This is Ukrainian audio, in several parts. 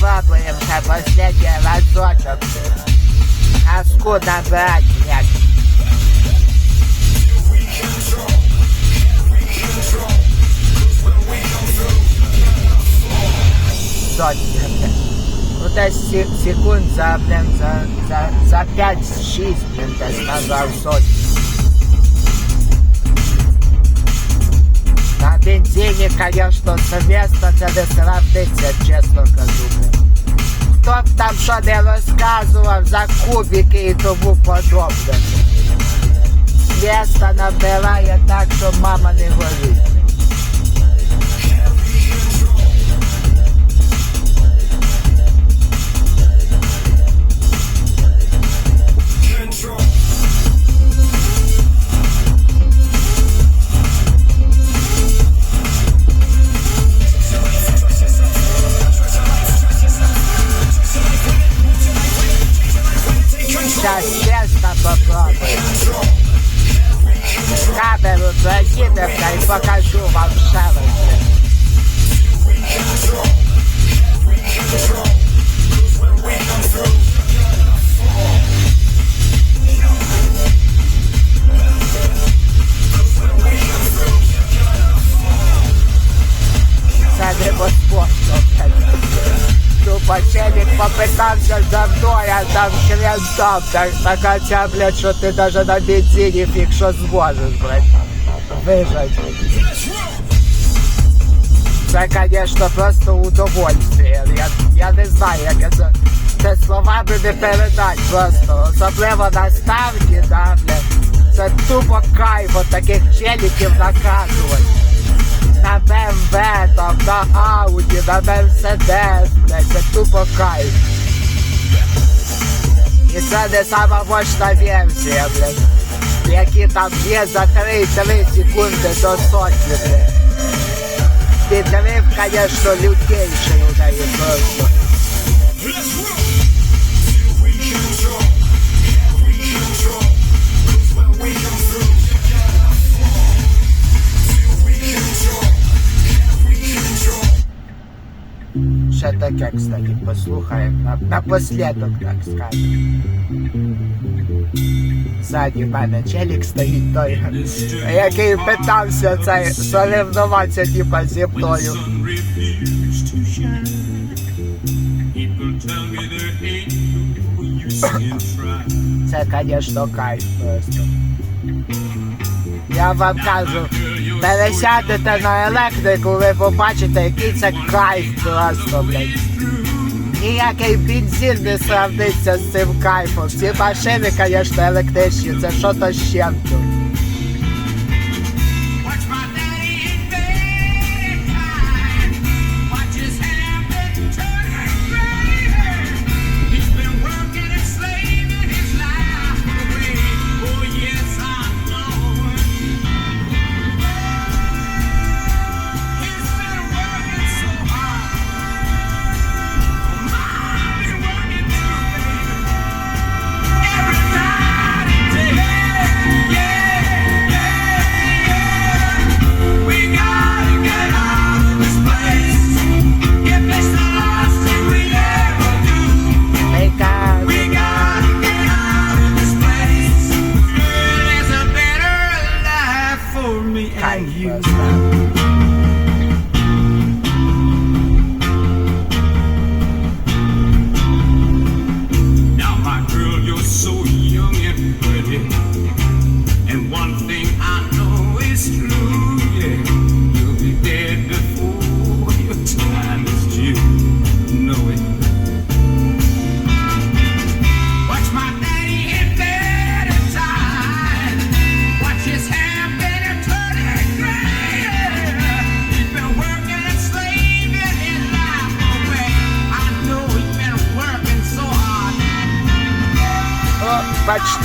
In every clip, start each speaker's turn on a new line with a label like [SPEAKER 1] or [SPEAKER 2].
[SPEAKER 1] попробуем-ка последний разочек. Газку набрать, блядь. Блядь. Ну десь секунд за, блин, за, за, за 5-6, блин, десь набрав сотню. Конечно, совместно це не сравниться, чесно кажу. Хто б там що не розказував за кубики і тому подобне. Місто набирає так, що мама не горить. честно попробуем. Камеру прокинем-ка и покажу вам шелости. Попитався за мною, там хрен там. Так, така ця, блядь, що ти даже на бензині фіг що зможеш, блядь. Вижать. Це, конечно, просто удовольствие. Я, я не знаю, як це, це словами не передать просто. Особливо на ставці, да, блядь. Це тупо кайф от таких челіків наказувати. На БМВ, там, на Ауді, на Мерседес, блядь, це тупо кайф. І це не сама мощна версія, блядь. Які там є за 3-3 секунди до сотні, блядь. Підрив, конечно, лютейший у неї просто. Таке, кстати, послухаємо. На, напоследок, так скажемо. Ззаді мене челік стоїть той, який питався цей соревнуватися типа зі мною. Це, звісно, кайф просто. Я вам кажу, пересядете на електрику, ви побачите, який це кайф просто, блядь. Ніякий бензин не сравниться з цим кайфом. Ці машини, звісно, електричні, це що то ще чим-то.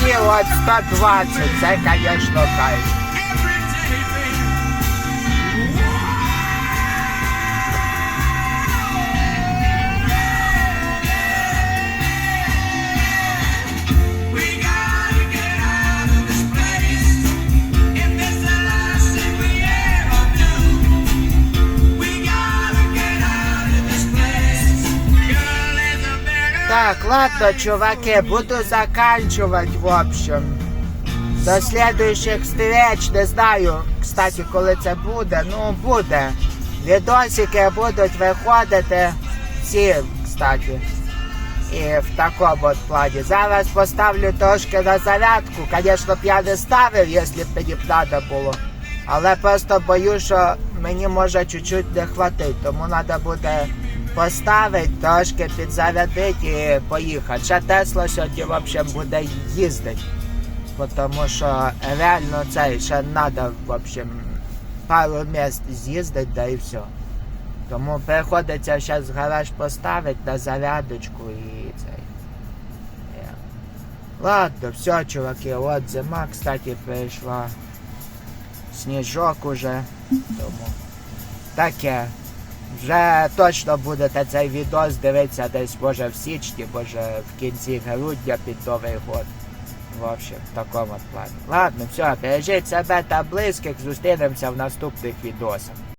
[SPEAKER 1] Почти от 120, це, звісно, кайф. Так, ладно, чуваки, буду заканчивать, в общем. До следующих встреч, не знаю, кстати, коли це буде, ну буде. Відосики будуть виходити всі, кстати. І в такому от плані. Зараз поставлю трошки на зарядку. Звісно б я не ставив, якщо б мені б треба було. Але просто боюсь, що мені може чуть-чуть не хватить, тому треба буде поставити, трошки підзарядити і поїхати. Ще Тесла сьогодні в общем, буде їздити. Тому що реально це ще треба, в общем, пару місць з'їздити, да і все. Тому приходиться зараз гараж поставити на зарядочку і цей. Є. Ладно, все, чуваки, от зима, кстати, прийшла. Сніжок уже. Тому таке. Вже точно будете цей відос дивитися десь може в січні, може в кінці грудня під Новий год. В общем, в такому плані. Ладно, все, бережіть себе та близьких, зустрінемося в наступних відосах.